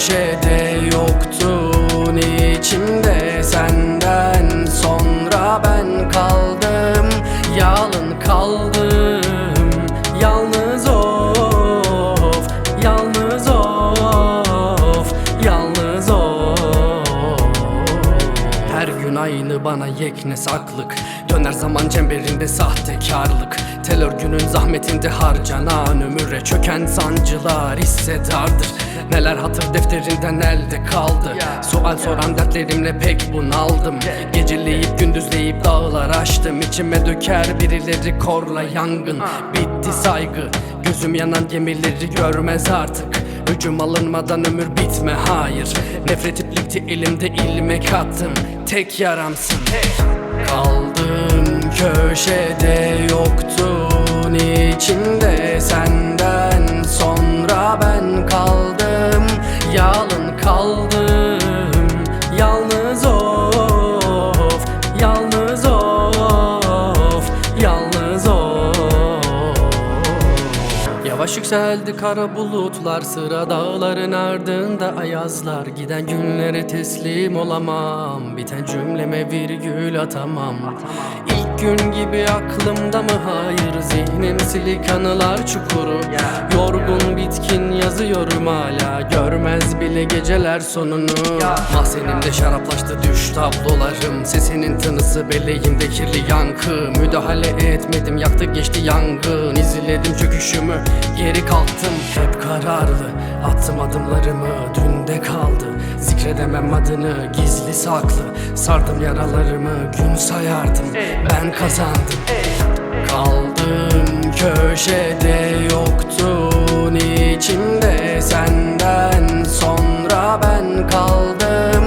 köşede bana yekne saklık. Döner zaman çemberinde sahtekarlık. Tel örgünün zahmetinde harcanan ömüre çöken sancılar hissedardır. Neler hatır defterinden elde kaldı. Sual soran dertlerimle pek bunaldım. Geceleyip gündüzleyip dağlar açtım. İçime döker birileri korla yangın. Bitti saygı. Gözüm yanan gemileri görmez artık Hücum alınmadan ömür bitme hayır. Nefret iplikti elimde ilmek attım Tek yaramsın. Kaldım köşede yükseldi kara bulutlar Sıra dağların ardında ayazlar. Giden günlere teslim olamam Biten cümleme virgül atamam. İlk gün gibi aklımda mı hayır Zihnim silik anılar çukuru Yorgun bitkin yazıyorum hala. Görmez bile geceler sonunu. Mahzenimde şaraplaştı düş tablolarım. Sesinin tınısı beleğimde kirli yankı. Müdahale etmedim yaktı geçti yangın. İzledim çöküşümü geri kalktım. Hep kararlı attım adımlarımı. Dünde kaldı zikredemem adını. Gizli saklı sardım yaralarımı. Gün sayardım ben kazandım. Kaldım köşede yoktun all the